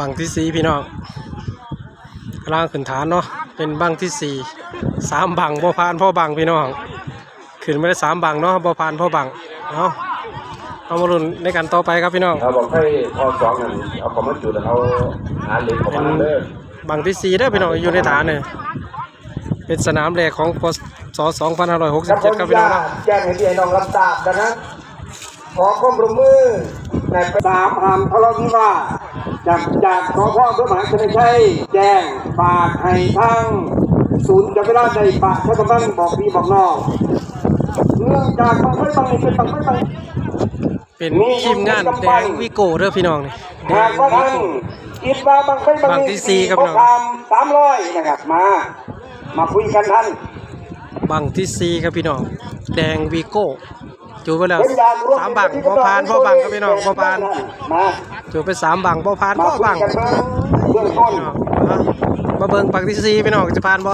บังที่สี่พี่น้องกำลังขึ้นฐานเนาะเป็นบังที่สี่สามบังบ่พานพ่อบังพี่น้องขึ้นไม่ได้สามบังเนาะบ่พานพ่อบังเอาเอามาลุ้นในกันต่อไปครับพี่น้องเขาบอกให้พอสองนั่นเอาคอมมาจุดแล้วเขาหาเหล็กออกมาเลยบังที่สี่เด้อพี่น้องอยู่ในฐานเนี่ยเป็นสนามแรกของปศ2567ครับพี่น้องเนาะแจ้งให้พี่น้องรับทราบนะครับขอความร่วมมือในสามหามทะเลาะวิวาท จากจากขอพ่อพระมหาชนชัยแจ้งฝากให้ทั้งศูนย์จักรราชในปากพระกำลังบอกพี่บอกน้องเนื่องจากบางไม่บางนี่เป็นบางไม่บางเป็นทีมงานแดงวิโก้เด้อพี่น้องนี่แดหากงว่าวิทั้งโก้คิดว่าบางไม่บางบางที่สี่ครับพี่น้องสามร้อยนะครับมา มาคุยกันท่านบังที่สี่ครับพี่น้อง แดงวิโก้ จูไปแล้วเป็นอย่างร่วสามบังพ่อพานพ่อบังครับพี่น้องพ่อพานมาจูไปสามบังพ่อพานมาพ่อคุยบังกันมาเบื้องต้นพี่น้องเอามาเบิ่งบังที่สี่พี่น้องจะผ่านบ่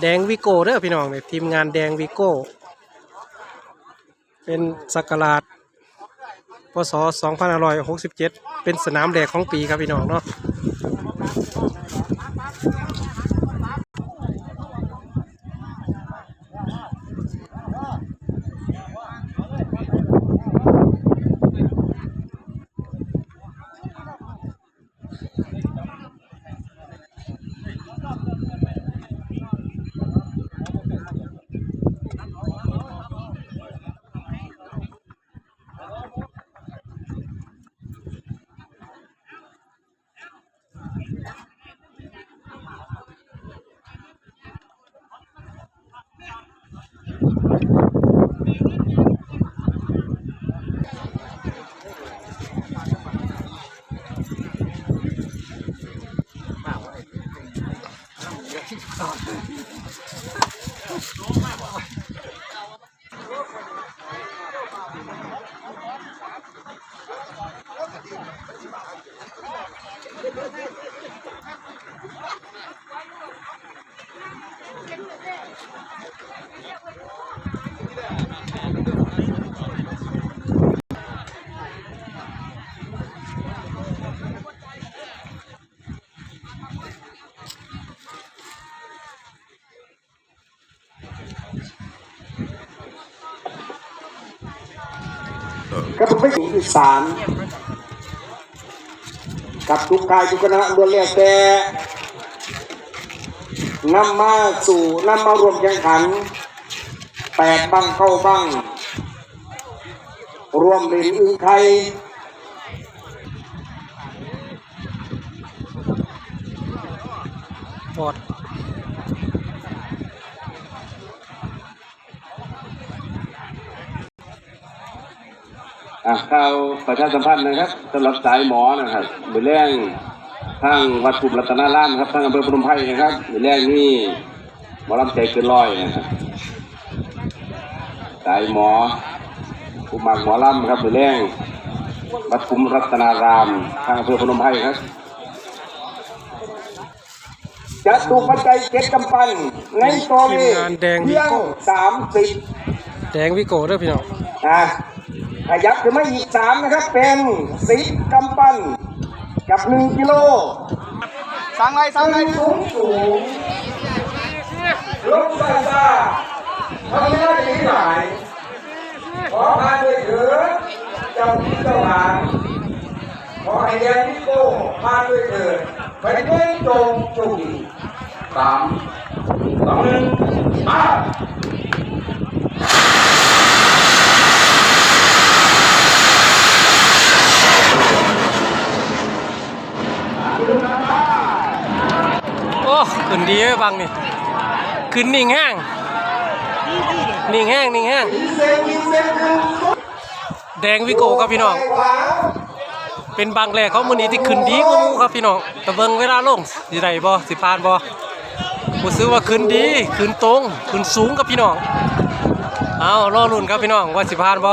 แดงวิโก้เด้อพี่น้องนี่ทีมงานแดงวิโก้ เป็นสักราชพศ2567 เป็นสนามแดกของปีครับพี่น้องเนาะ Don't laugh. กับไม่ถึงอีสานกับทุกกายทุกคณะล้วนแล้วแต่นำมาสู่นำมารวมแข่งขันแปดบังเข้าบังรวมเหรียญอึ้งไทยปอด อะข่าวประชาสัมพันธ์นะครับสำหรับสายหมอนะครับมือแรงทางวัดกลุ่มรัตนารามครับทางอำเภอพนมไพรนะครับมือแรงนี่หมอลำใจเกินร้อยนะครับสายหมอผู้มักหมอลำครับมือแรงวัดกลุ่มรัตนารามทางอำเภอพนมไพรครับจะถูกปัจจัยเจ็ดกำปั้นในตัวนี้ทีมงานแดงวิเพียงโก้สามสิบแดงวิโก้เด้อพี่น้องนะ ขยับขึ้นมาอีกสามนะครับ เป็นสิบกำปั้นกับหนึ่งกิโลสั่งไรสั่งไรสูงสูงลงซาซาทำไม่ได้ที่ไหนขอพาด้วยเถิดเจ้าที่เจ้าหลานขอให้แดงวิโก้พาด้วยเถิดไปด้วยจงโชคดีสามสองหนึ่งมา โอ้ขึ้นดีเว้ยบังนี่ขึ้นนิ่งแห้งนิ่งแห้งนิ่งแห้งแดงวิโก้ครับพี่น้อง เป็นบางแรกของมื้อนี้ที่ขึ้นดีกว่ามูครับพี่น้องแต่เบิ่งเวลาลงสิได้บ่สิผ่านบ่บ่ซื้อว่าขึ้นดีขึ้นตรงขึ้นสูงครับพี่น้องเอารอลุ้นครับพี่น้องว่าสิผ่านบ่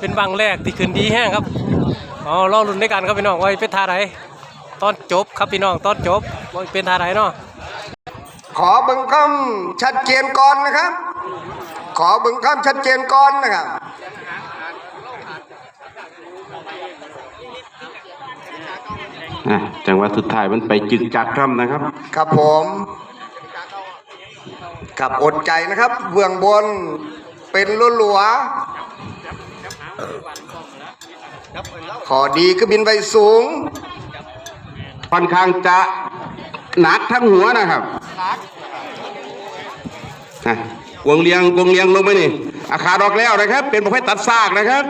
เป็นบางแรกที่ขึ้นดีแห้งครับเอารอลุ้นด้วยกันครับพี่น้องว่าเป็นท่าใด ตอนจบครับพี่น้องตอนจบว่าเป็นท่าใดเนาะขอเบึงคำชัดเจนก่อนนะครับ ขอเบึงคำชัดเจนก่อนนะครับอะจังหวะสุดท้ายมันไปจึกจักทำนะครับ ครับผมกับอดใจนะครับเบื้องบนเป็นลุ่หลัวๆขอดีก็บินไปสูง ค่อนข้างจะหนักทั้งหัวนะครับอะวงเลียงวงเลียงลงไปนี่อาขาดอกแล้วนะครับ เป็นประเภทตัดซากนะครับ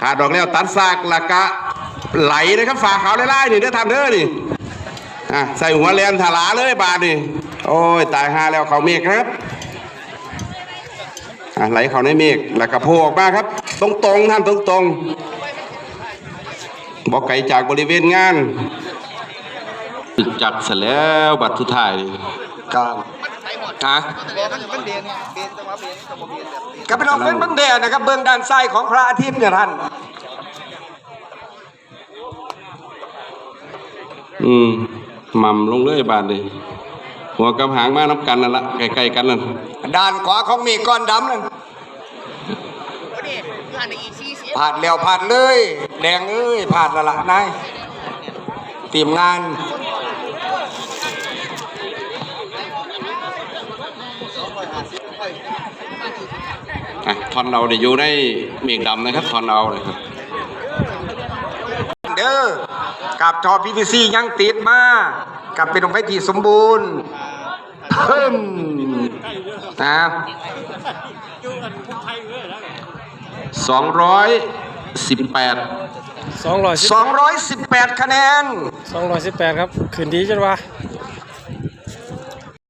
ขาดอกแล้วตัดซากล้วก็ไหลนะครับฝาขาวไล่ๆนี่เด้อทำเด้อนี่อะใส่หัวแลนถลาเลยบาดนี่โอ้ยตายหาแล้วเขาเมฆครับอะไหลเขาในเมฆแล้วก็โผล่ออกมาครับ ตรงๆท่านตรงๆบอกไกลจากบริเวณงาน จักเสร็จแล้วบัตรทุท้ายนี่ครับฮะกับเป็นออกเป็นบังแดดนะครับ เบื้องด้านซ้ายของพระอาทิตย์เนี่ยท่าน อืมหม่ำลงเลยบาดนี่หัวกับหางมานับกันนั่นละใกล้ๆกันนั่นด้านขวาของมฆก้อนดำนั่นผ่านแล้วผ่านเลย แดงเอ้ยผ่านละละนายทีมงาน อะทอนเอาเดี๋ยวอยู่ในเมฆดำนะครับทอนเอาเลยครับเด้อกับทอพีพีซียังติดมากับเป็นองค์ไฟที่สมบูรณ์เพิ่มนะสองร้อยสิบแปด210 218คะแนน218ครับขึ้นดีจังวะ